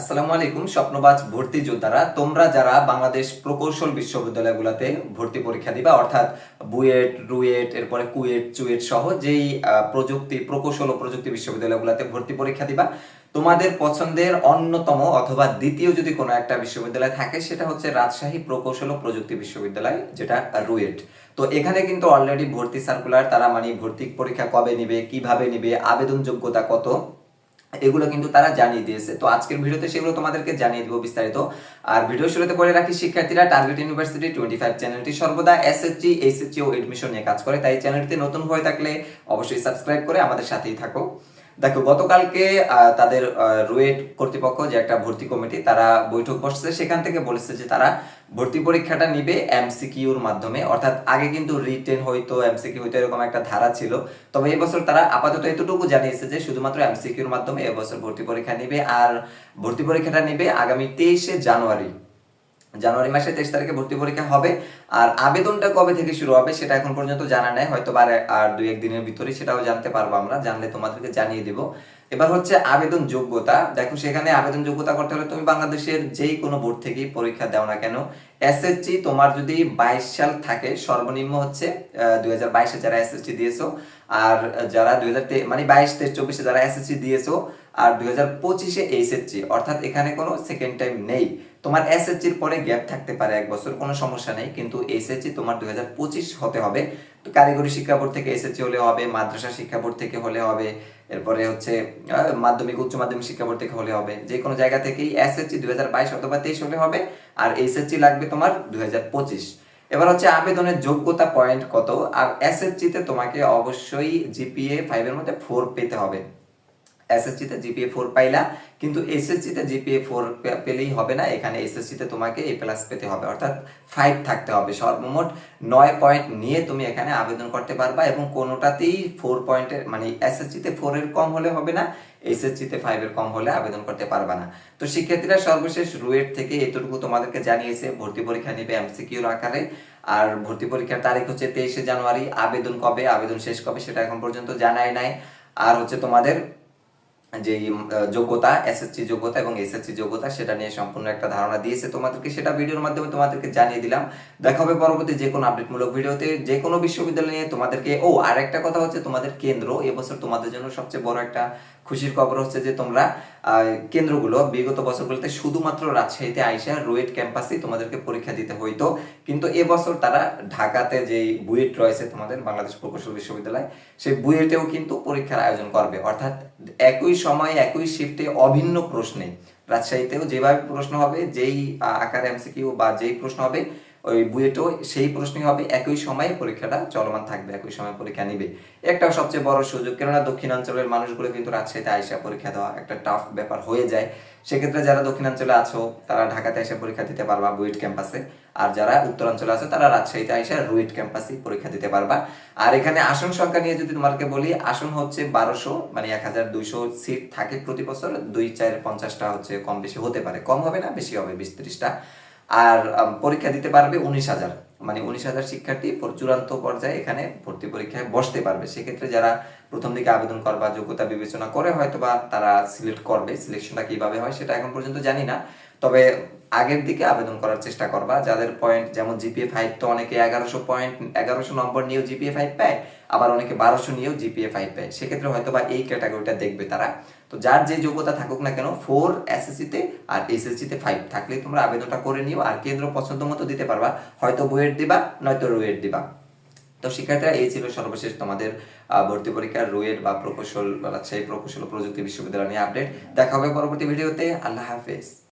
আসসালামু আলাইকুম, স্বপ্নবাজ ভর্তি যোদ্ধারা। তোমরা যারা বাংলাদেশ প্রকৌশল বিশ্ববিদ্যালয়গুলোতে ভর্তি পরীক্ষা দিবা, অর্থাৎ বুয়েট, রুয়েট, এরপরে কুয়েট, চুয়েট সহ যেই প্রযুক্তি, প্রকৌশল ও প্রযুক্তি বিশ্ববিদ্যালয়গুলোতে ভর্তি পরীক্ষা দিবা, তোমাদের পছন্দের অন্যতম অথবা দ্বিতীয় যদি কোনো একটা বিশ্ববিদ্যালয় থাকে, সেটা হচ্ছে রাজশাহী প্রকৌশল ও প্রযুক্তি বিশ্ববিদ্যালয়, যেটা রুয়েট। তো এখানে কিন্তু অলরেডি ভর্তি সার্কুলার তারা মানে ভর্তি পরীক্ষা কবে নিবে, কীভাবে নিবে আবেদন যোগ্যতা কত? এগুলো কিন্তু তারা জানিয়ে দিয়েছে। তো আজকের ভিডিওতে সেগুলো তোমাদেরকে জানিয়ে দিব বিস্তারিত। আর ভিডিও শুরুতে বলে রাখি, শিক্ষার্থীরা টার্গেট ইউনিভার্সিটি টোয়েন্টি ফাইভ চ্যানেলটি সর্বদা এসএসজি এইচএসজি ও এডমিশন নিয়ে কাজ করে। তাই চ্যানেলটি নতুন হয়ে থাকলে অবশ্যই সাবস্ক্রাইব করে আমাদের সাথেই থাকো। দেখো, গতকালকে তাদের রুয়েট কর্তৃপক্ষ যে একটা ভর্তি কমিটি, তারা বৈঠক বসছে। সেখান থেকে বলেছে যে তারা ভর্তি পরীক্ষাটা নিবে এমসিকিউর মাধ্যমে। অর্থাৎ আগে কিন্তু রিটেন হইতো, এমসিকিউ হইতো, এরকম একটা ধারা ছিল। তবে এবছর তারা আপাতত এতটুকু জানিয়েছে যে শুধুমাত্র এমসিকিউর মাধ্যমে এবছর ভর্তি পরীক্ষা নিবে। আর ভর্তি পরীক্ষাটা নিবে আগামী তেইশে জানুয়ারি। জানুয়ারি মাসে তেইশ তারিখে ভর্তি পরীক্ষা হবে। আর আবেদনটা কবে থেকে শুরু হবে সেটা এখন পর্যন্ত জানা নেই। হয়তো আর দুই একদিনের ভিতরে সেটাও জানতে পারব আমরা, জানলে তোমাদেরকে জানিয়ে দিব। এবার হচ্ছে আবেদন যোগ্যতা। দেখো সেখানে আবেদন যোগ্যতা করতে হলে তুমি বাংলাদেশের যেই কোনো বোর্ড থেকেই পরীক্ষা দাও না কেন। এসএসসি তোমার যদি বাইশ সাল থাকে, সর্বনিম্ন হচ্ছে দুই হাজার বাইশে যারা এসএসসি দিয়েছ, আর যারা দুই হাজার মানে বাইশ তেইশ চব্বিশে যারা এসএসসি দিয়েছ আর দুই হাজার পঁচিশে অর্থাৎ এখানে কোনো সেকেন্ড টাইম নেই। তোমার এসএসসির পরে গ্যাপ থাকতে পারে এক বছর, কোনো সমস্যা নেই, কিন্তু এইচএসসি তোমার দুই হাজার পঁচিশ হতে হবে। তো কারিগরি শিক্ষা বোর্ড থেকে এসএসসি হলে হবে, মাদ্রাসা শিক্ষা বোর্ড থেকে হলে হবে, এরপরে হচ্ছে মাধ্যমিক, উচ্চ মাধ্যমিক শিক্ষা বোর্ড থেকে হলে হবে। যে কোনো জায়গা থেকেই এসএসসি দুই হাজার বাইশ অথবা তেইশ হলে হবে, আর এইচএসসি লাগবে তোমার দুই হাজার পঁচিশ। এবার হচ্ছে আবেদনের যোগ্যতা পয়েন্ট কত, আর এসএসসি তে তোমাকে অবশ্যই জিপিএ ফাইভের মধ্যে ফোর পেতে হবে। এসএসসি তে জিপিএ ফোর পাইলা, কিন্তু এসএসসি তে জিপিএ ফোর পেলেই হবে না। এখানে এসএসসি তে তোমাকে এ প্লাস পেতে হবে। অর্থাৎ ফাইভ থাকতে হবে সর্বমোট। নয় পয়েন্ট নিয়ে তুমি এখানে আবেদন করতে পারবা এবং কোনোটাতেই ফোর পয়েন্টের মানে এসএসসি তে ফোর এর কম হলে হবে না এসএসসি তে ফাইভ এর কম হলে আবেদন করতে পারবা না। তো শিক্ষার্থীরা সর্বশেষ রুয়েট থেকে এতটুকু তোমাদেরকে জানিয়েছে, ভর্তি পরীক্ষা নিবে এমসিকিউর আকারে। আর ভর্তি পরীক্ষার তারিখ হচ্ছে তেইশে জানুয়ারি। আবেদন কবে? আবেদন শেষ কবে? সেটা এখন পর্যন্ত জানাই নাই। আর হচ্ছে তোমাদের যে যোগ্যতা এসএসসি যোগ্যতা এবং এসএসসি যোগ্যতা সেটা নিয়ে সম্পূর্ণ একটা ধারণা দিয়েছে তোমাদেরকে। সেটা ভিডিওর মাধ্যমে তোমাদেরকে জানিয়ে দিলাম। দেখা হবে পরবর্তী যে কোনো আপডেটমূলক ভিডিওতে, যে কোনো বিশ্ববিদ্যালয় নিয়ে তোমাদেরকে, ও আর একটা কথা হচ্ছে তোমাদের কেন্দ্র। এবছর তোমাদের জন্য সবচেয়ে বড় একটা খুশির খবর হচ্ছে যে তোমরা কেন্দ্রগুলো বিগত বছরগুলোতে শুধুমাত্র রাজশাহীতে আইসা রুয়েট ক্যাম্পাসে তোমাদেরকে পরীক্ষা দিতে হইতো। কিন্তু এবছর তারা ঢাকাতে যে বুয়েট রয়েছে তোমাদের বাংলাদেশ প্রকৌশল বিশ্ববিদ্যালয়, সেই বুয়েটেও কিন্তু পরীক্ষার আয়োজন করবে। অর্থাৎ একই সময়ে একই শিফটে অভিন্ন প্রশ্নে। রাজশাহীতেও যেভাবে প্রশ্ন হবে, যেই আকার এমসিকিউ বা যেই প্রশ্ন হবে, ওই বুয়েটও সেই প্রশ্নই হবে। একই সময়ে পরীক্ষাটা চলমান থাকবে, একই সময় পরীক্ষা নিবে। একটা সবচেয়ে বড় সুযোগ, কেননা দক্ষিণাঞ্চলের মানুষগুলো কিন্তু রাজশাহীতে আইসা পরীক্ষা দেওয়া একটা টাফ ব্যাপার হয়ে যায়। সেক্ষেত্রে যারা দক্ষিণাঞ্চলে আছো, তারা ঢাকাতে এসে পরীক্ষা দিতে পারবা বুয়েট ক্যাম্পাসে। আর যারা উত্তরাঞ্চলে আছে, তারা রাজশাহীতে আইসা রুয়েট ক্যাম্পাসে পরীক্ষা দিতে পারবা। আর এখানে আসন সংখ্যা নিয়ে যদি তোমাকে বলি, আসন হচ্ছে বারোশো মানে এক হাজার দুইশো সিট থাকে প্রতি বছর। দুই, চার, পঞ্চাশটা হচ্ছে কম বেশি হতে পারে। কম হবে না, বেশি হবে বিশ ত্রিশটা। আর পরীক্ষা দিতে পারবে উনিশ হাজার। মানে উনিশ হাজার শিক্ষার্থী চূড়ান্ত পর্যায়ে এখানে ভর্তি পরীক্ষায় বসতে পারবে। সেক্ষেত্রে যারা প্রথম দিকে আবেদন করবা যোগ্যতা বিবেচনা করে হয়তো বা তারা সিলেক্ট করবে সিলেকশনটা কীভাবে হয় সেটা এখন পর্যন্ত জানি না। তবে আগের দিকে আবেদন করার চেষ্টা করবা। যাদের পয়েন্ট যেমন জিপিএ ফাইভ তো অনেকে এগারোশো পয়েন্ট এগারোশো নম্বর নিয়েও জিপিএ ফাইভ পায়, আবার অনেকে বারোশো নিয়েও জিপিএ ফাইভ পায়। সেক্ষেত্রে হয়তো বা এই ক্যাটাগরিটা দেখবে তারা। তো যার যে যোগ্যতা থাকুক না কেন ফোর এসএসসি তে আর এসএসসি তে ফাইভ থাকলে তোমরা আবেদনটা করে নিও, আর কেন্দ্র পছন্দ মতো দিতে পারবা। হয়তো বুয়েট দিবা, নয়তো রুয়েট দিবা। তো শিক্ষার্থীরা এই ছিল সর্বশেষ তোমাদের ভর্তি পরীক্ষার রুয়েট বা প্রকৌশল, বা রাজশাহী প্রকৌশল প্রযুক্তি বিশ্ববিদ্যালয় নিয়ে আপডেট। দেখা হবে পরবর্তী ভিডিওতে। আল্লাহ হাফেজ।